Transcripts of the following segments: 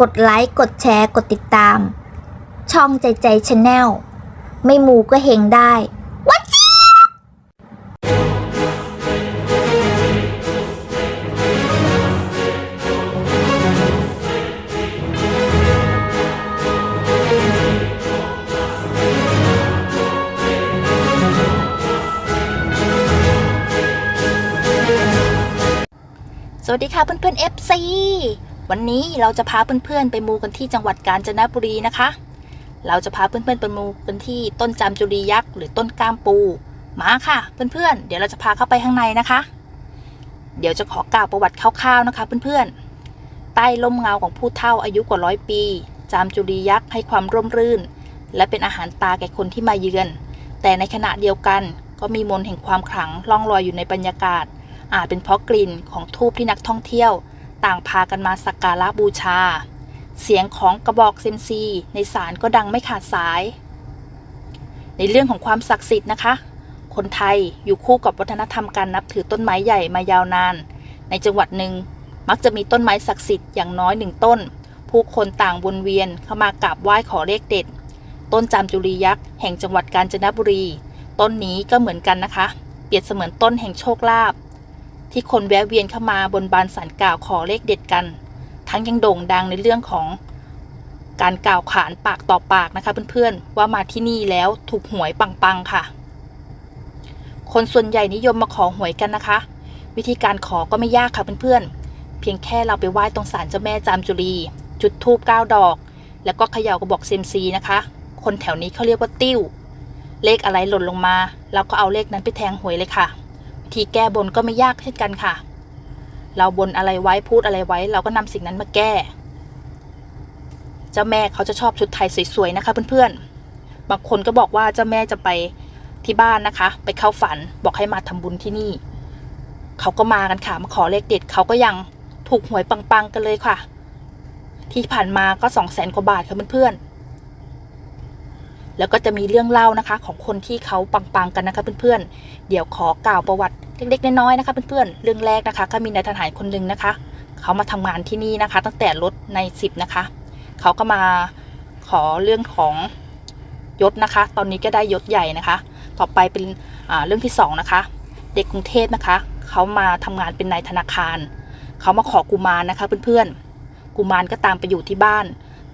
กดไลค์ กดแชร์ กดติดตาม ช่องใจใจชาแนลไม่มูก็เฮงได้วัดจีสวัสดีค่ะเพื่อนๆ FC วันนี้เราจะพาเพื่อนๆ ไปมูกันที่จังหวัดกาญจนบุรีนะคะ เราจะพาเพื่อนๆไปมูกันที่ต้นจามจุรียักษ์หรือต้นกล้ามปู มาค่ะ เพื่อนๆ เดี๋ยวเราจะพาเข้าไปข้างในนะคะ เดี๋ยวจะขอกล่าวประวัติคร่าวๆนะคะ เพื่อนๆ ใต้ร่มเงาของผู้เฒ่าอายุกว่าร้อยปี จามจุรียักษ์ให้ความร่มรื่น และเป็นอาหารตาแก่คนที่มาเยือน แต่ในขณะเดียวกันก็มีมนต์แห่งความขลังล่องลอยอยู่ในบรรยากาศ อาจเป็นเพราะกลิ่นของทูบที่นักท่องเที่ยว ต่างพากันมาสักการะบูชา เสียงของกระบอกเซมซี ในศาลก็ดังไม่ขาดสาย ในเรื่องของความศักดิ์สิทธิ์นะคะ คนไทยอยู่คู่กับวัฒนธรรมการนับถือต้นไม้ใหญ่มายาวนาน ในจังหวัดหนึ่งมักจะมีต้นไม้ศักดิ์สิทธิ์อย่างน้อยหนึ่งต้น ผู้คนต่างวนเวียนเข้ามากราบไหว้ขอเลขเด็ด ต้นจามจุรียักษ์แห่งจังหวัดกาญจนบุรี ต้นนี้ก็เหมือนกันนะคะ เปรียบเสมือนต้นแห่งโชคลาภ ที่คนแวะเวียนเข้ามาบนบานสารกล่าวขอเลขเด็ดกัน ทั้งยังโด่งดังในเรื่องของการกล่าวขานปากต่อปากนะคะเพื่อนๆว่ามาที่นี่แล้วถูกหวยปังๆค่ะ คนส่วนใหญ่นิยมมาขอหวยกันนะคะ วิธีการขอก็ไม่ยากค่ะเพื่อนๆ เพียงแค่เราไปไหว้ตรงศาลเจ้าแม่จามจุรี จุดธูปเก้าดอก แล้วก็เขย่ากระบอกเซมซีนะคะ คนแถวนี้เขาเรียกว่าติ้ว เลขอะไรหล่นลงมา เราก็เอาเลขนั้นไปแทงหวยเลยค่ะ วิธีแก้บนก็ไม่ยากเช่นกันค่ะ เราบนอะไรไว้พูดอะไรไว้ เราก็นำสิ่งนั้นมาแก้ เจ้าแม่เขาจะชอบชุดไทยสวยๆนะคะ เพื่อนๆ บางคนก็บอกว่าเจ้าแม่จะไปที่บ้านนะคะ ไปเข้าฝันบอกให้มาทำบุญที่นี่ เขาก็มากันค่ะมาขอเลขเด็ดเขาก็ยังถูกหวยปังๆกันเลยค่ะ ที่ผ่านมาก็สองแสนกว่าบาทค่ะเพื่อนๆ แล้วก็จะมีเรื่องเล่านะคะ ของคนที่เขาปังๆกันนะคะเพื่อนๆ เดี๋ยวขอกล่าวประวัติเล็กๆน้อยๆนะคะเพื่อนๆ เรื่องแรกนะคะ ก็มีนายทหารคนหนึ่งนะคะ เขามาทำงานที่นี่นะคะ ตั้งแต่รถในสิบนะคะ เขาก็มาขอเรื่องของยศนะคะ ตอนนี้ก็ได้ยศใหญ่นะคะ ต่อไปเป็นอ่าเรื่องที่สองนะคะ เด็กกรุงเทพนะคะ เขามาทำงานเป็นนายธนาคาร เขามาขอกุมารนะคะเพื่อนๆ กุมารก็ตามไปอยู่ที่บ้าน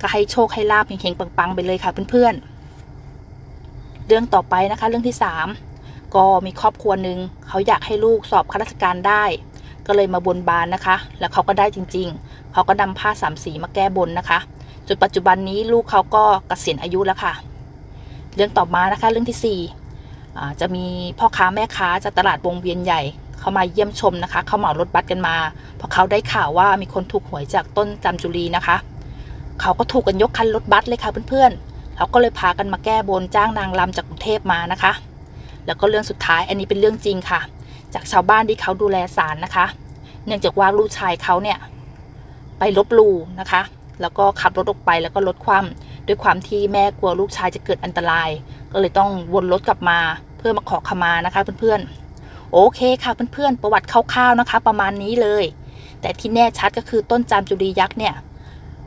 ก็ให้โชคให้ลาบเฮงๆปังๆไปเลยค่ะเพื่อนๆ เรื่องต่อไปนะคะ เรื่องที่สามก็มีครอบครัวหนึ่งเขาอยากให้ลูกสอบข้าราชการได้ ก็เลยมาบนบานนะคะ แล้วเขาก็ได้จริง ๆ เขาก็นำผ้าสามสีมาแก้บนนะคะจนปัจจุบันนี้ลูกเขาก็เกษียณอายุแล้วค่ะ เรื่องต่อมานะคะ เรื่องที่สี่จะมีพ่อค้าแม่ค้าจากตลาดวงเวียนใหญ่เขามาเยี่ยมชมนะคะ เขาเหมารถบัสกันมาเพราะเขาได้ข่าวว่ามีคนถูกหวยจากต้นจำจุรีนะคะ เขาก็ถูกกันยกคันรถบัสเลยค่ะเพื่อนๆ เขาก็เลยพากันมาแก้บนจ้างนางรำจากกรุงเทพมานะคะ แล้วก็เรื่องสุดท้ายอันนี้เป็นเรื่องจริงค่ะ จากชาวบ้านที่เขาดูแลศาลนะคะ เนื่องจากว่าลูกชายเขาเนี่ยไปลบลูนะคะ แล้วก็ขับรถออกไปแล้วก็ลดความด้วยความที่แม่กลัวลูกชายจะเกิดอันตราย ก็เลยต้องวนรถกลับมาเพื่อมาขอขมานะคะเพื่อนๆ โอเคค่ะเพื่อนๆ ประวัติคร่าวๆนะคะ ประมาณนี้เลย แต่ที่แน่ชัดก็คือต้นจามจุรียักษ์เนี่ย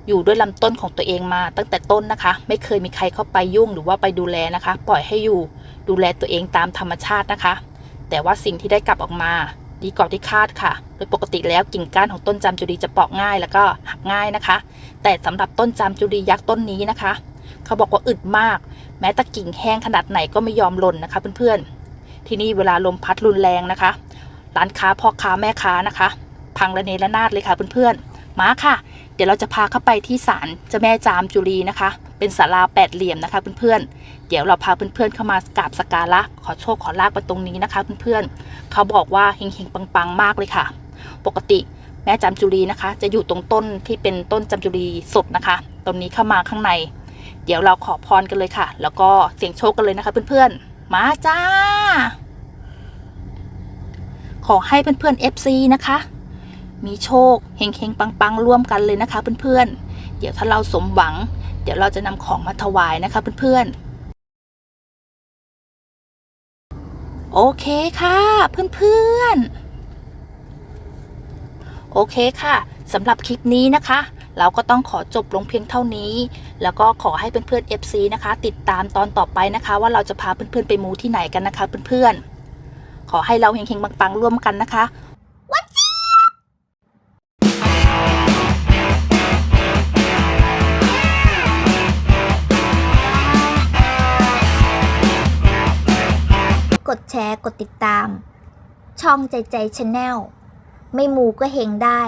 อยู่ด้วยลำต้นของตัวเองมา ตั้งแต่ต้นนะคะ ไม่เคยมีใครเข้าไปยุ่งหรือว่าไปดูแลนะคะ ปล่อยให้อยู่ดูแลตัวเองตามธรรมชาตินะคะ แต่ว่าสิ่งที่ได้กลับออกมา ดีกว่าที่คาดค่ะ โดยปกติแล้วกิ่งก้านของต้นจามจุรีจะเปราะง่ายแล้วก็หักง่ายนะคะ แต่สำหรับต้นจามจุรียักษ์ต้นนี้นะคะ เขาบอกว่าอึดมาก แม้แต่กิ่งแห้งขนาดไหนก็ไม่ยอมหล่นนะคะเพื่อนๆ ที่นี่เวลาลมพัดรุนแรงนะคะ ร้านค้าพ่อค้าแม่ค้านะคะ พังระเนระนาดเลยค่ะเพื่อนๆ มาค่ะ เดี๋ยวเราจะพาเข้าไปที่ศาลเจ้าแม่จามจุรีนะคะ เป็นศาลาแปดเหลี่ยมนะคะเพื่อนๆ เดี๋ยวเราพาเพื่อนๆเข้ามากราบสักการะขอโชคขอลาบไปตรงนี้นะคะเพื่อนๆ เขาบอกว่าเฮงๆปังๆมากเลยค่ะ ปกติแม่จามจุรีนะคะ จะอยู่ตรงต้นที่เป็นต้นจามจุรีสดนะคะ ตรงนี้เข้ามาข้างใน เดี๋ยวเราขอพรกันเลยค่ะ แล้วก็เสี่ยงโชคกันเลยนะคะเพื่อนๆ มาจ้า ขอให้เพื่อนๆ FC นะคะ มีโชคเฮงๆปังๆ ร่วมกันเลยนะคะเพื่อนๆ เดี๋ยวถ้าเราสมหวัง เดี๋ยวเราจะนำของมาถวายนะคะเพื่อนๆ โอเคค่ะเพื่อนๆ โอเคค่ะสำหรับคลิปนี้นะคะ เราก็ต้องขอจบลงเพียงเท่านี้ แล้วก็ขอให้เพื่อนๆ FC นะคะ ติดตามตอนต่อไปนะคะ ว่าเราจะพาเพื่อนๆ ไปมูที่ไหนกันนะคะเพื่อนๆ ขอให้เราเฮงๆปังๆร่วมกันนะคะ ดแชร์ กดติดตาม ช่องใจใจชาแนลไม่มูก็เฮงได้